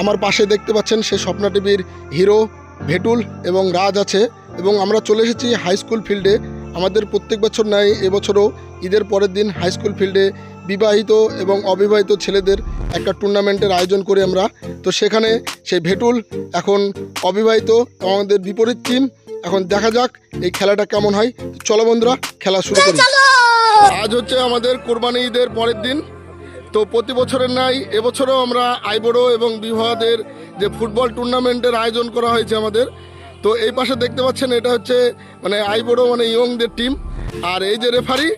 আমার পাশে দেখতে পাচ্ছেন সে স্বপ্না টিভির হিরো ভেটুল এবং রাজ আছে এবং আমরা চলে এসেছি হাই স্কুল ফিল্ডে আমাদের প্রত্যেক বছর নাই এবছরও ঈদের পরের দিন হাই স্কুল ফিল্ডে বিবাহিত এবং অবিবাহিত ছেলেদের একটা টুর্নামেন্টের আয়োজন করি আমরা। তো সেখানে সেই ভেটুল এখন অবিবাহিত আমাদের বিপরীত টিম এখন দেখা যাক এই খেলাটা কেমন হয়। চলো বন্ধুরা খেলা শুরু করি। আজ হচ্ছে আমাদের কোরবানি ঈদের পরের দিন। তো প্রতি বছরের নাই এবছরও আমরা আইবড়ো এবং বিবাহদের যে ফুটবল টুর্নামেন্টের আয়োজন করা হয়েছে আমাদের, তো এই পাশে দেখতে পাচ্ছেন এটা হচ্ছে মানে আইবড়ো মানে ইয়ংদের টিম। আর এই যে রেফারি,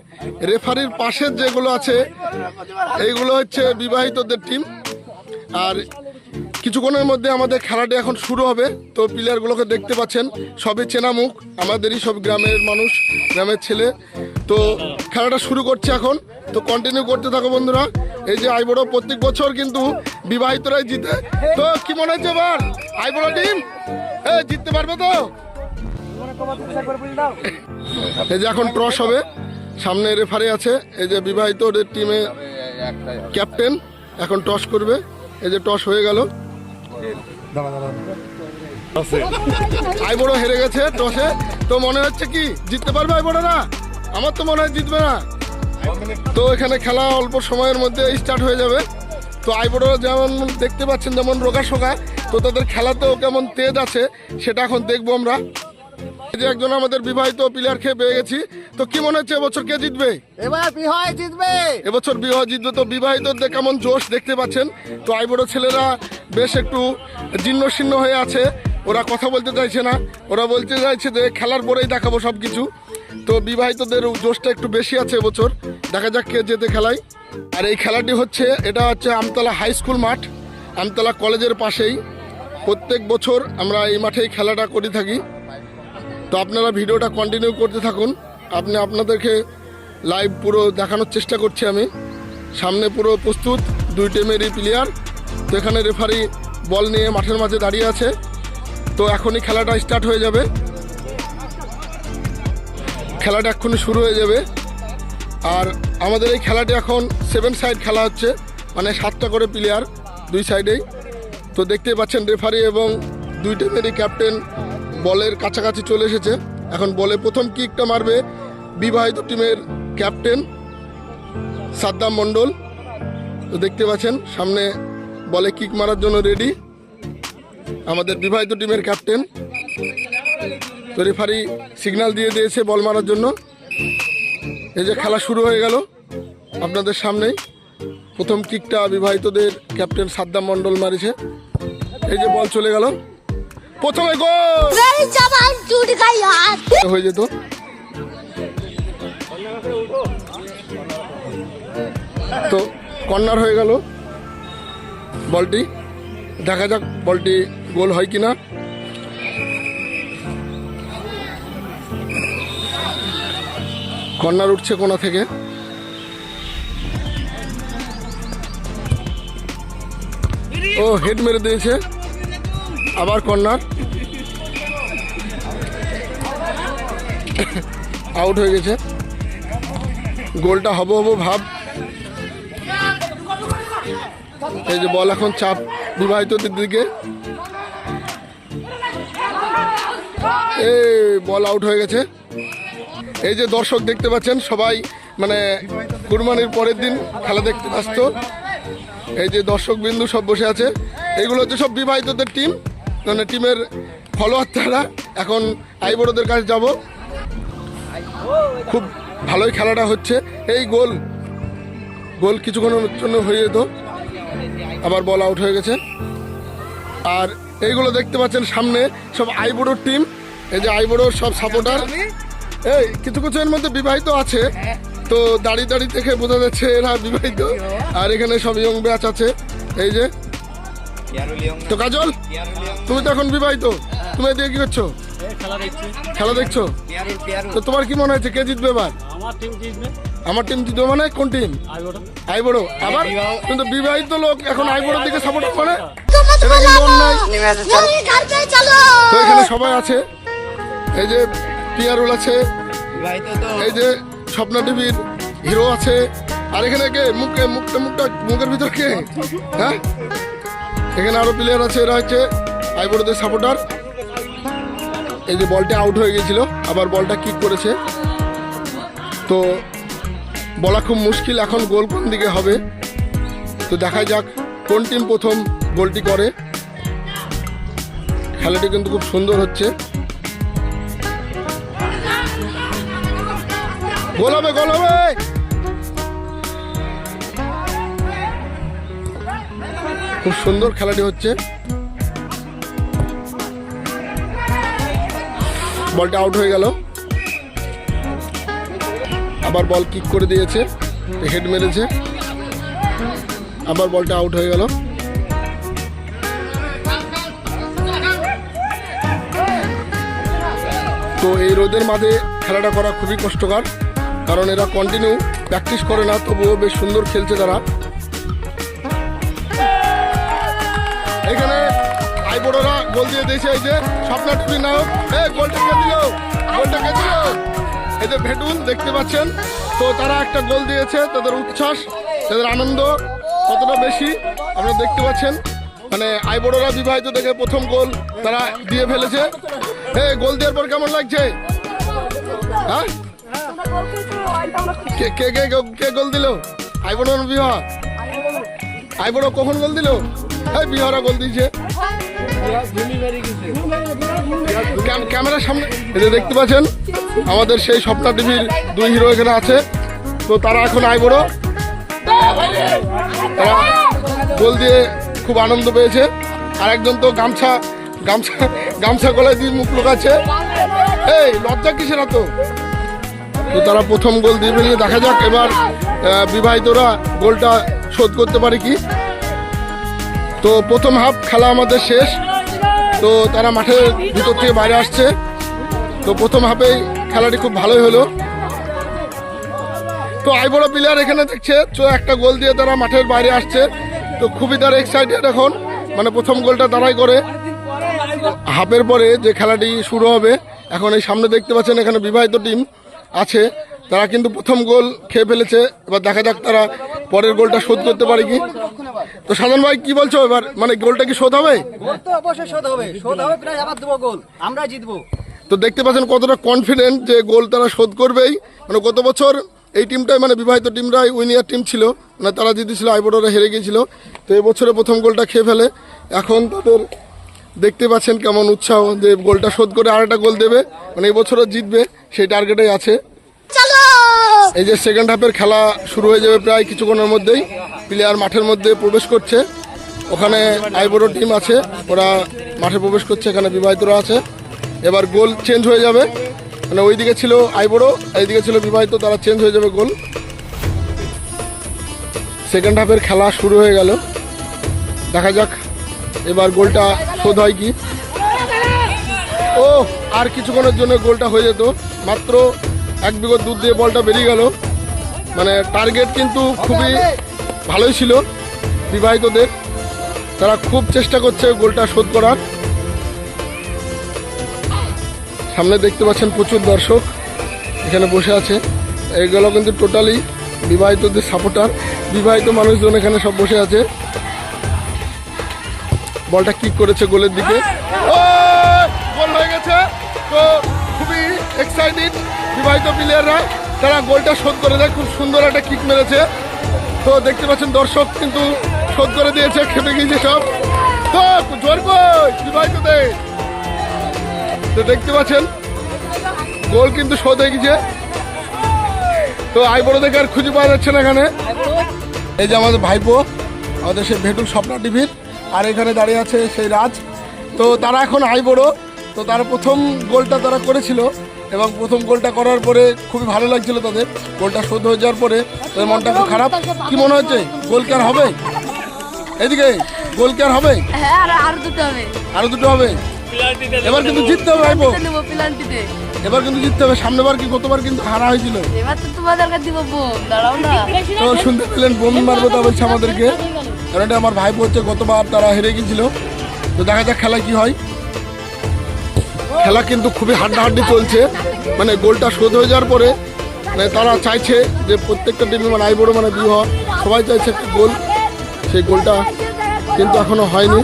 রেফারির পাশের যেগুলো আছে, এইগুলো হচ্ছে বিবাহিতদের টিম। আর কিছুক্ষণের মধ্যে আমাদের খেলাটি এখন শুরু হবে। তো প্লেয়ারগুলোকে দেখতে পাচ্ছেন, সবই চেনা মুখ আমাদেরই সব গ্রামের মানুষ, গ্রামের ছেলে। তো খেলাটা শুরু করছে এখন। তো কন্টিনিউ করতে থাকো বন্ধুরা। এই যে আইবড়ো প্রত্যেক বছর কিন্তু বিবাহিতরাই জিতে। তো কি মনে হচ্ছে এবার? আইবড়ো টিম এ, জিততে পারবে তো? এই যে এখন টস হবে। সামনে রেফারি আছে। এই যে বিবাহিতদের টিমে ক্যাপ্টেন এখন টস করবে। এই যে টস হয়ে গেল। আইবড়ো হেরে গেছে টসে। তো মনে হচ্ছে কি জিততে পারবে আইবড়ো না? আমার তো মনে হয় জিতবে না। তো এখানে খেলা অল্প সময়ের মধ্যে স্টার্ট হয়ে যাবে। তো আইবড়ো যেমন দেখতে পাচ্ছেন, যেমন রোগা সোগা, তো তাদের খেলাতেও কেমন তেজ আছে, সেটা এখন দেখব আমরা। যে একজন আমাদের বিবাহিত প্লেয়ার খেয়ে পেয়ে গেছি তো কি মনে হচ্ছে এবছর কে জিতবে? এবার বিহায় জিতবে। এবছর বিবাহ জিতবে তো বিবাহিতদের কেমন জোশ দেখতে পাচ্ছেন? তো আইবড়ো ছেলেরা বেশ একটু জীর্ণ শীর্ণ হয়ে আছে ওরা কথা বলতে চাইছে না। ওরা বলতে চাইছে যে খেলার পরেই দেখাবো সব কিছু তো বিবাহিতদের জোশটা একটু বেশি আছে এবছর। দেখা যাক কে যেতে খেলায়। আর এই খেলাটি হচ্ছে এটা হচ্ছে আমতলা হাই স্কুল মাঠ আমতলা কলেজের পাশেই। প্রত্যেক বছর আমরা এই মাঠেই খেলাটা করে থাকি। তো আপনারা ভিডিওটা কন্টিনিউ করতে থাকুন। আপনি আপনাদেরকে লাইভ পুরো দেখানোর চেষ্টা করছি আমি। সামনে পুরো প্রস্তুত, দুই টিমেরই প্লেয়ার তো এখানে রেফারি বল নিয়ে মাঠের মাঝে দাঁড়িয়ে আছে। তো এখনই খেলাটা স্টার্ট হয়ে যাবে। খেলাটা এক্ষুনি শুরু হয়ে যাবে। আর আমাদের এই খেলাটি এখন সেভেন সাইড খেলা হচ্ছে। মানে সাতটা করে প্লেয়ার দুই সাইডেই তো দেখতেই পাচ্ছেন রেফারি এবং দুই টিমেরই ক্যাপ্টেন বলের কাছাকাছি চলে এসেছে। এখন বলে প্রথম কিকটা মারবে বিবাহিত টিমের ক্যাপ্টেন সাদ্দাম মণ্ডল। তো দেখতে পাচ্ছেন, সামনে বলে কিক মারার জন্য রেডি আমাদের বিবাহিত টিমের ক্যাপ্টেন। তো রেফারি সিগন্যাল দিয়ে দিয়েছে বল মারার জন্য। এই যে খেলা শুরু হয়ে গেল আপনাদের সামনেই। প্রথম কিকটা বিবাহিতদের ক্যাপ্টেন সাদ্দাম মণ্ডল মারিছে। এই যে বল চলে গেল। প্রথমে গোল! টুট হাত। হয়ে যেত। তো কর্নার হয়ে গেল। বলটি দেখা যাক বলটি গোল হয় কিনা। কর্নার উঠছে কোনা থেকে। ও হেড মেরে দিয়েছে। আবার কর্নার আউট হয়ে গেছে। গোলটা হব হব ভাব। এই যে বল এখন চাপ বিবাহিতদের দিকে। এই বল আউট হয়ে গেছে। এই যে দর্শক দেখতে পাচ্ছেন সবাই মানে কুরবানির পরের দিন খেলা দেখতে আসতো এই যে দর্শক বিন্দু সব বসে আছে। এইগুলো হচ্ছে সব বিবাহিতদের টিম মানে টিমের ফলোয়ার তারা। এখন আইবড়োদের কাছে যাব। খুব ভালোই খেলাটা হচ্ছে। এই গোল গোল কিছুক্ষণের জন্য হয়ে যেত। আবার বল আউট হয়ে গেছে। আর এইগুলো দেখতে পাচ্ছেন সামনে সব আইবুড়োর টিম এই যে আইবুড়োর সব সাপোর্টার এই, কিছু কিছু এর মধ্যে বিবাহিত আছে। তো দাঁড়িয়ে দাঁড়িয়ে দেখে বোঝা যাচ্ছে এরা বিবাহিত। আর এখানে সব ইয়ং ব্যাচ আছে। এই যে তো কাজল তুমি তো এখন বিবাহিত তুমি এদিকে কি করছ? খেলা দেখছ। তো তোমার কি মনে হয়েছে কে জিতবে এবার? আমার টিম জিতবে। মানে কোন টিম আইবড়ো। আবার কিন্তু বিবাহিত লোক এখন আইবড়োর দিকে সাপোর্ট করে এটা কিন্তু অন্যায় তো এখানে সবাই আছে। এই যে পিয়ারুল আছে। এই যে স্বপ্না টিভির হিরো আছে। আর এখানে কে? মুখে মুখটা মুখটা মুখের ভিতর কে? হ্যাঁ? এখানে আরও প্লেয়ার আছে, এরা হচ্ছে আইবড়দের সাপোর্টার এই যে বলটা আউট হয়ে গেছিল, আবার বলটা কিক করেছে। তো বলা খুব মুশকিল এখন গোল কোন দিকে হবে। তো দেখা যাক কোন টিম প্রথম গোলটি করে। খেলাটি কিন্তু খুব সুন্দর হচ্ছে। গোল হবে গোল হবে! খুব সুন্দর খেলাটি হচ্ছে। বলটা আউট হয়ে গেল। আবার বল কিক করে দিয়েছে হেড মেরেছে। আবার বলটা আউট হয়ে গেল। তো এই রোদের মাঝে খেলাটা করা খুবই কষ্টকর, কারণ এরা কন্টিনিউ প্র্যাকটিস করে না, তবুও বেশ সুন্দর খেলছে তারা। এখানে আইবড়রা গোল দিয়ে দিয়েছে, এই যে স্বপ্না টিভি নায়ক। এ, গোলটা কে দিল? গোলটা কে দিল? এই যে ভেটুল, দেখতে পাচ্ছেন? তো তারা একটা গোল দিয়েছে, তাদের উচ্ছ্বাস, তাদের আনন্দ কতটা বেশি, আপনারা দেখতে পাচ্ছেন। মানে আইবড়রা বিবাহিত থেকে প্রথম গোল তারা দিয়ে ফেলেছে। এ, গোল দেওয়ার পর কেমন লাগছে? হ্যাঁ? কে কে কে কে গোল দিল? আইবড় বিবাহ। আইবড় কখন গোল দিল? এই বিহারা গোল দিয়েছে। ক্যামেরার সামনে যে দেখতে পাচ্ছেন, আমাদের সেই স্বপ্না টিভির দুই হিরো এখানে আছে। তো তারা এখন আইবড় তারা গোল দিয়ে খুব আনন্দ পেয়েছে। আর একজন তো গামছা গামছা গামছা গলায় দিয়ে মুখ লোকাচ্ছে। এই, লজ্জা কিসের তো তো তারা প্রথম গোল দিয়ে ফেলিয়ে দেখা যাক, এবার বিবাহিতরা গোলটা শোধ করতে পারে কি? তো প্রথম হাফ খেলা আমাদের শেষ। তো তারা মাঠের ভিতর থেকে বাইরে আসছে। তো প্রথম হাফেই খেলাটি খুব ভালোই হলো। তো আইবড় প্লেয়ার এখানে দেখছে, তো একটা গোল দিয়ে তারা মাঠের বাইরে আসছে। তো খুবই তারা এক্সাইটেড এখন মানে প্রথম গোলটা তারাই করে। হাফের পরে যে খেলাটি শুরু হবে, এখন এই সামনে দেখতে পাচ্ছেন এখানে বিবাহিত টিম আছে। তারা কিন্তু প্রথম গোল খেয়ে ফেলেছে। এবার দেখা যাক তারা পরের গোলটা শোধ করতে পারে কি। তো সাধন ভাই কি বলছো এবার? মানে গোলটা কি শোধ হবে? গোল তো অবশ্যই শোধ হবে। শোধ হবে প্রায় আবার দেবো গোল। আমরা জিতবো। তো দেখতে পাচ্ছেন কতটা কনফিডেন্ট যে গোল তারা শোধ করবেই। মানে গত বছর এই টিমটাই মানে বিবাহিত টিমরাই উইনিয়ার টিম ছিল। মানে তারা জিতেছিল আইবোর্ডরা হেরে গিয়েছিল। তো এই বছরে প্রথম গোলটা খেয়ে ফেলে। এখন তাদের দেখতে পাচ্ছেন কেমন উৎসাহ যে গোলটা শোধ করে আর একটা গোল দেবে। মানে এবছরও জিতবে সেই টার্গেটেই আছে। এই যে সেকেন্ড হাফের খেলা শুরু হয়ে যাবে প্রায় কিছুক্ষণের মধ্যেই। প্লেয়ার মাঠের মধ্যে প্রবেশ করছে। ওখানে আইবড়ো টিম আছে, ওরা মাঠে প্রবেশ করছে, এখানে বিবাহিতরা আছে। এবার গোল চেঞ্জ হয়ে যাবে। মানে ওইদিকে ছিল আইবড়ো, এইদিকে ছিল বিবাহিত, তারা চেঞ্জ হয়ে যাবে গোল। সেকেন্ড হাফের খেলা শুরু হয়ে গেল। দেখা যাক এবার গোলটা শোধ হয় কি। ও, আর কিছুক্ষণের জন্য গোলটা হয়ে যেত। মাত্র এক বিগত দুধ দিয়ে বলটা বেরিয়ে গেল। মানে টার্গেট কিন্তু খুবই ভালোই ছিল বিবাহিতদের। তারা খুব চেষ্টা করছে গোলটা শোধ করার। সামনে দেখতে পাচ্ছেন প্রচুর দর্শক এখানে বসে আছে। এইগুলো কিন্তু টোটালি বিবাহিতদের সাপোর্টার বিবাহিত মানুষজন এখানে সব বসে আছে। বলটা কিক করেছে গোলের দিকে। গোল হয়ে গেছে। তো খুবই এক্সাইটেড বিবাহিত প্লেয়াররা তারা গোলটা শোধ করে দেয়। খুব সুন্দর একটা কিক মেরেছে। তো দেখতে পাচ্ছেন দর্শক কিন্তু শোধ করে দিয়েছে খেপে গিয়েছে সব। তো, জোর কই বিবাহিতদের তো দেখতে পাচ্ছেন, গোল কিন্তু শোধ হয়ে গেছে তো আই বড় দেখে আর খুঁজে পাওয়া যাচ্ছে না এখানে। এই যে আমাদের ভাইপো, আমাদের সেই ভেটুল স্বপ্না টিভির, আর এখানে দাঁড়িয়ে আছে সেই রাজ। তো তারা এখন আই বড় তো তারা প্রথম গোলটা তারা করেছিল। এবং প্রথম গোলটা করার পরে খুবই ভালো লাগছিল তাদের। গোলটা শোধ হয়ে যাওয়ার পরে তাদের মনটা খুব খারাপ। কি মনে হচ্ছে? গোল কি আর হবে? এদিকে গোল কি আর হবে? হ্যাঁ আরও দুটো হবে। আরও দুটো হবে? এবার কিন্তু জিততে হবে প্লান্টিতে এবার কিন্তু জিততে হবে। সামনেবার কি গতবার কিন্তু হারা হয়েছিল। এবার তো তোমাদেরকে দিব বোম দাঁড়াও না। তো শুনতে পেলেন বোম মারবো তা বলছে আমাদেরকে কারণ এটা আমার ভাই হচ্ছে গতবার তারা হেরে গিয়েছিল। তো দেখা যাক খেলা কি হয়। খেলা কিন্তু খুবই হাড্ডাহাড্ডি চলছে। মানে গোলটা শোধ হয়ে যাওয়ার পরে মানে তারা চাইছে যে প্রত্যেকটা টিমে মানে আই বড় মানে বিবাহ সবাই চাইছে একটা গোল। সেই গোলটা কিন্তু এখনও হয়নি।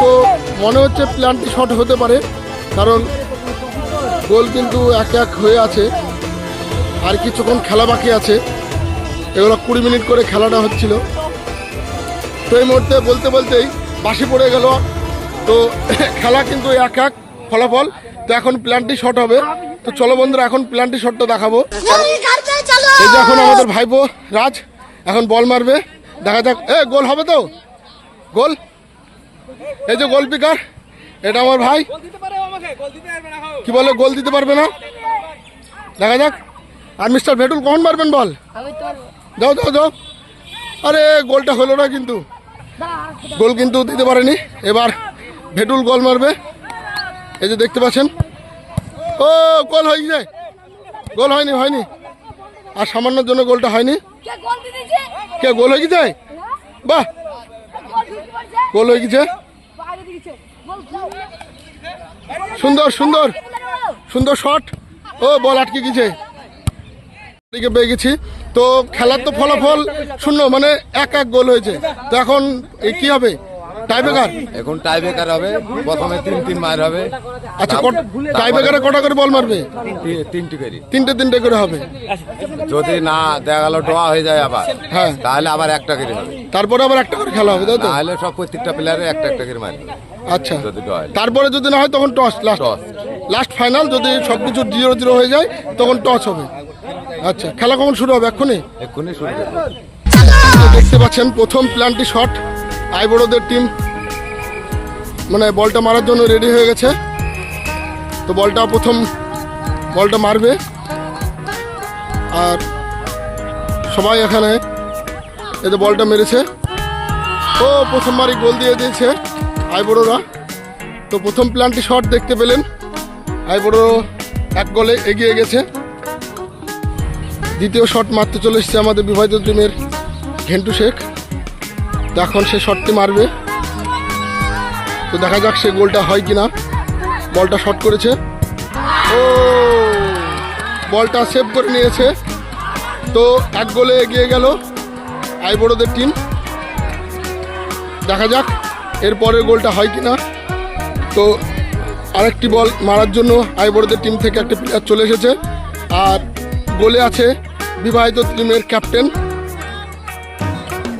তো মনে হচ্ছে প্ল্যানটি শর্ট হতে পারে, কারণ গোল কিন্তু এক এক হয়ে আছে। আর কিছুক্ষণ খেলা বাকি আছে। এগুলো কুড়ি মিনিট করে খেলাটা হচ্ছিল। তো এই মুহূর্তে বলতে বলতেই বাসি পড়ে গেল। তো খেলা কিন্তু এক এক ফলাফল তো এখন প্ল্যানটি শর্ট হবে। তো চলো বন্ধুরা এখন প্ল্যানটি শর্টটা দেখাবো। এই যে এখন আমাদের ভাইবো রাজ এখন বল মারবে। দেখা যাক এ গোল হবে তো? গোল? এই যে গোল পিকার এটা আমার ভাই। কি বলে গোল দিতে পারবে না? দেখা যাক। আর মিস্টার ভেটুল কখন মারবেন বল যাও যাও যাও। আরে গোলটা হলো না কিন্তু। গোল কিন্তু দিতে পারেনি। এবার ভেটুল গোল মারবে। এই যে দেখতে পাচ্ছেন? ও গোল হয়নি যায় গোল হয়নি হয়নি। আর সামান্য জন্য গোলটা হয়নি। কে গোল হয়ে গেছে? বাহ! গোল হয়ে গেছে। সুন্দর সুন্দর। সুন্দর শট। ও বল আটকে গেছে। দিকে পেয়ে গেছি। তো খেলার তো ফলাফল শূন্য মানে এক এক গোল হয়েছে। তো এখন কি হবে? টাইব্রেকার? এখন টাই বেকার হবে প্রথমে তিন তিন মার হবে। আচ্ছা টাইব্রেকারে কটা করে বল মারবে? তিনটি করি। তিনটে তিনটে করে হবে। যদি না দেখা গেল ডোয়া হয়ে যায় আবার হ্যাঁ। তাহলে আবার একটা করে হবে। তারপরে আবার একটা করে খেলা হবে তাই তো? তাহলে সব প্রত্যেকটা প্লেয়ারে একটা একটা করে মারবে আচ্ছা। তারপরে যদি না হয় তখন টস লাস্ট। লাস্ট ফাইনাল যদি সব কিছু জিরো জিরো হয়ে যায় তখন টস হবে। আচ্ছা খেলা কখন শুরু হবে? এক্ষুনি? এক্ষুনি শুরু তো দেখতে পাচ্ছেন প্রথম প্ল্যানটি শট আইবড়োদের টিম মানে বলটা মারার জন্য রেডি হয়ে গেছে। তো বলটা প্রথম বলটা মারবে। আর সবাই এখানে এতে বলটা মেরেছে। ও, প্রথমবারই গোল দিয়ে দিয়েছে আইবড়োরা তো প্রথম প্ল্যানটি শট দেখতে পেলেন। আইবড়ো এক গোলে এগিয়ে গেছে। দ্বিতীয় শট মারতে চলে এসেছে আমাদের বিবাহিত টিমের ঘেন্টু শেখ। এখন সে শটটি মারবে। তো দেখা যাক সে গোলটা হয় কিনা। বলটা শট করেছে। ও! বলটা সেভ করে নিয়েছে। তো এক গোলে এগিয়ে গেল আইবড়োদের টিম দেখা যাক এর পরের গোলটা হয় কিনা। তো আরেকটি বল মারার জন্য আইবড়োদের টিম থেকে একটা প্লেয়ার চলে এসেছে। আর গোলে আছে বিবাহিত টিমের ক্যাপ্টেন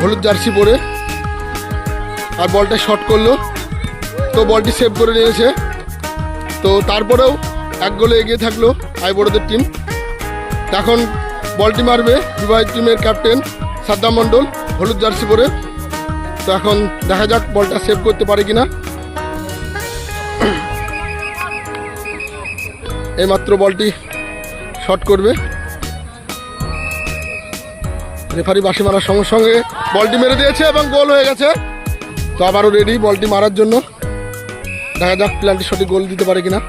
হলুদ জার্সি পরে। আর বলটা শট করল। তো বলটি সেভ করে নিয়েছে। তো তারপরেও এক গোলে এগিয়ে থাকল আইবড়োদের টিম এখন বলটি মারবে বিবাহিত টিমের ক্যাপ্টেন সাদ্দাম মণ্ডল, হলুদ জার্সি পরে। তো এখন দেখা যাক বলটা সেভ করতে পারে কি কিনা। এইমাত্র বলটি শট করবে। রেফারি বাসি মারার সঙ্গে সঙ্গে বলটি মেরে দিয়েছে এবং গোল হয়ে গেছে। তো আবারও রেডি বলটি মারার জন্য। দেখা যাক প্ল্যানটি সঠিক গোল দিতে পারে কিনা।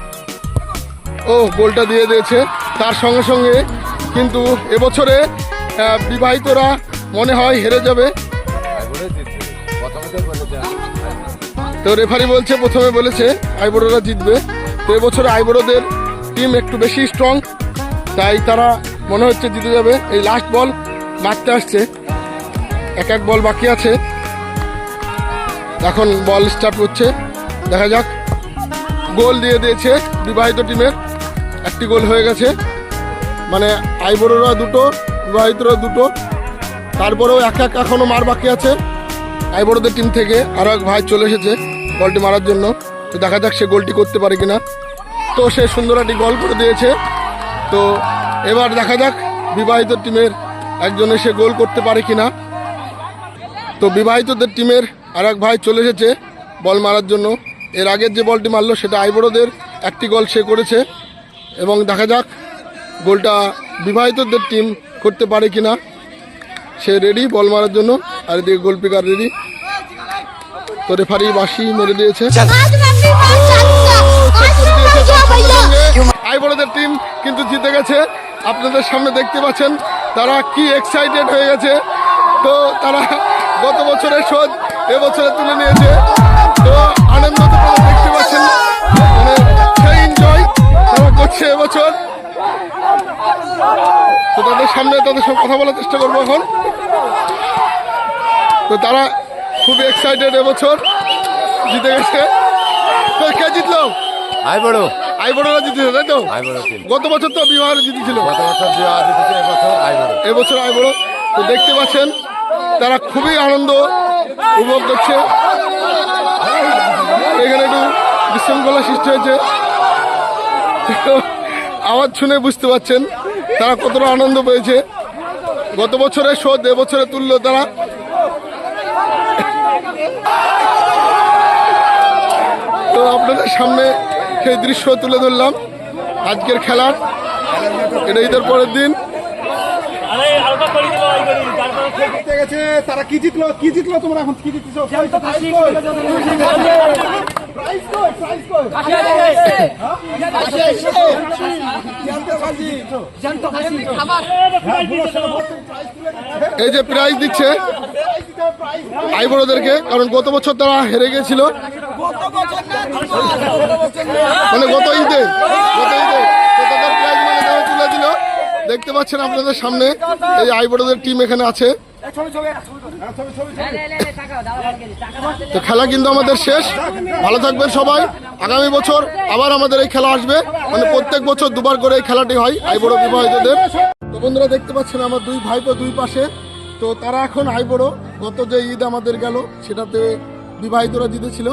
ও, গোলটা দিয়ে দিয়েছে। তার সঙ্গে সঙ্গে কিন্তু এবছরে বিবাহিতরা মনে হয় হেরে যাবে। তো রেফারি বলছে, প্রথমে বলেছে আইবড়োরা জিতবে। তো এবছরে আইবড়োদের টিম একটু বেশি স্ট্রং তাই তারা মনে হচ্ছে জিতে যাবে। এই লাস্ট বল মারতে আসছে। এক এক বল বাকি আছে। এখন বল স্টার্ট হচ্ছে দেখা যাক। গোল দিয়ে দিয়েছে বিবাহিত টিমের একটি গোল হয়ে গেছে। মানে আইবড়োরা দুটো, বিবাহিতরা দুটো। তারপরেও এক এক এখনও মার বাকি আছে। আইবড়োদের টিম থেকে আরও এক ভাই চলে এসেছে বলটি মারার জন্য। তো দেখা যাক সে গোলটি করতে পারে কিনা। তো সে সুন্দর একটি গোল করে দিয়েছে। তো এবার দেখা যাক বিবাহিত টিমের একজন এসে গোল করতে পারে কিনা। তো বিবাহিতদের টিমের আর এক ভাই চলে এসেছে বল মারার জন্য। এর আগের যে বলটি মারলো সেটা আইবড়োদের একটি গল সে করেছে এবং দেখা যাক গোলটা বিবাহিতদের টিম করতে পারে কি না সে রেডি বল মারার জন্য। আর এদিকে গোলপিকার রেডি তো রেফারি বাসি মেরে দিয়েছে। আইবড়োদের টিম কিন্তু জিতে গেছে। আপনাদের সামনে দেখতে পাচ্ছেন তারা কি এক্সাইটেড হয়ে গেছে। তো তারা গত বছরের শোধ এবছরে তুলে নিয়েছে। তো আনন্দ তো দেখতে পাচ্ছেন। মানে সেই এনজয় তারা করছে এবছর তো তাদের সামনে তাদের সঙ্গে কথা বলার চেষ্টা করব এখন। তো তারা খুবই এক্সাইটেড এবছর জিতে গেছে। তো কে জিতলো? আই বড় আই বড়রা জিতেছে তাই তো? আই বড় গত বছর তো বিবাহ জিতেছিল। গত বছর বিবাহ জিতেছে এবছর আই বড় এবছর আই বড় তো দেখতে পাচ্ছেন তারা খুবই আনন্দ উপভোগ করছে। এখানে একটু বিশৃঙ্খলা সৃষ্টি হয়েছে। আওয়াজ শুনে বুঝতে পারছেন তারা কতটা আনন্দ পেয়েছে। গত বছরের শোধ, এবছরে তুললো তারা। তো আপনাদের সামনে সেই দৃশ্য তুলে ধরলাম। আজকের খেলার, এটা ঈদের পরের দিন। জিতে গেছে তারা কি জিতলো? কি জিতলো তোমরা এখন? কি জিতছো? এই যে প্রাইজ দিচ্ছে। আই বড়দেরকে কারণ গত বছর তারা হেরে গেছিল। মানে গত ঈদে গত ঈদে তো তাদের প্রাইজ মানে তারা তুলে দিল দেখতে পাচ্ছেন আপনাদের সামনে এই আই বড়দের টিম এখানে আছে। তো খেলা কিন্তু আমাদের শেষ। ভালো থাকবেন সবাই। আগামী বছর আবার আমাদের এই খেলা আসবে। মানে প্রত্যেক বছর দুবার করে এই খেলাটি হয়, আই বড় বিবাহিতদের। তো বন্ধুরা দেখতে পাচ্ছেন আমার দুই ভাইপো দুই পাশে। তো তারা এখন আই বড়। গত যে ঈদ আমাদের গেল, সেটাতে বিবাহিতরা জিতেছিল।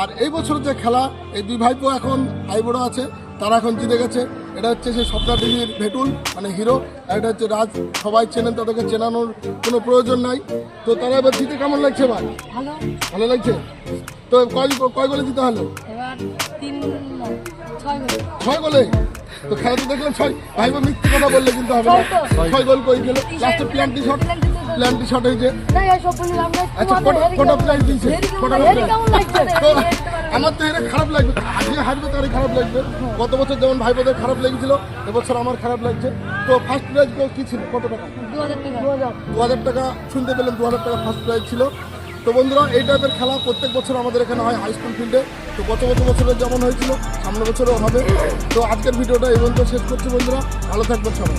আর এই বছর যে খেলা, এই দুই ভাইপো এখন আই বড় আছে। তারা এখন জিতে গেছে। এটা হচ্ছে সেই স্বপ্না টিভির ভেটুল মানে হিরো। আর এটা হচ্ছে রাজ সবাই চেনেন তাদেরকে চেনানোর কোনো প্রয়োজন নাই। তো তারা এবার জিতে কেমন লাগছে ভাই ভালো। লাগছে? তো কয় কয় গোলে জিতে হলো? ছয় গোলে। তো খেলা তো দেখলাম ছয়। ভাই বোন মিথ্যে কথা বললে কিন্তু হবে না। ছয় গোল। করে গেল লাস্টে প্ল্যান্টি শট প্ল্যান্টি শট হয়েছে আচ্ছা কটা কটা প্ল্যান দিয়েছে? কটা আমার তো এটা খারাপ লাগবে। আজকে হারবে তারই খারাপ লাগবে। গত বছর যেমন ভাই বোনদের খারাপ লেগেছিল, এবছর আমার খারাপ লাগছে। তো ফার্স্ট প্রাইজ কি ছিল? কত টাকা? দু হাজার টাকা। শুনতে পেলেন দু হাজার টাকা ফার্স্ট প্রাইজ ছিল। তো বন্ধুরা, এই টাইপের খেলা প্রত্যেক বছর আমাদের এখানে হয় হাই স্কুল ফিল্ডে তো গত গত বছরে যেমন হয়েছিল, সামনের বছরও হবে। তো আজকের ভিডিওটা এই পর্যন্ত শেষ করছি বন্ধুরা। ভালো থাকবেন সবাই।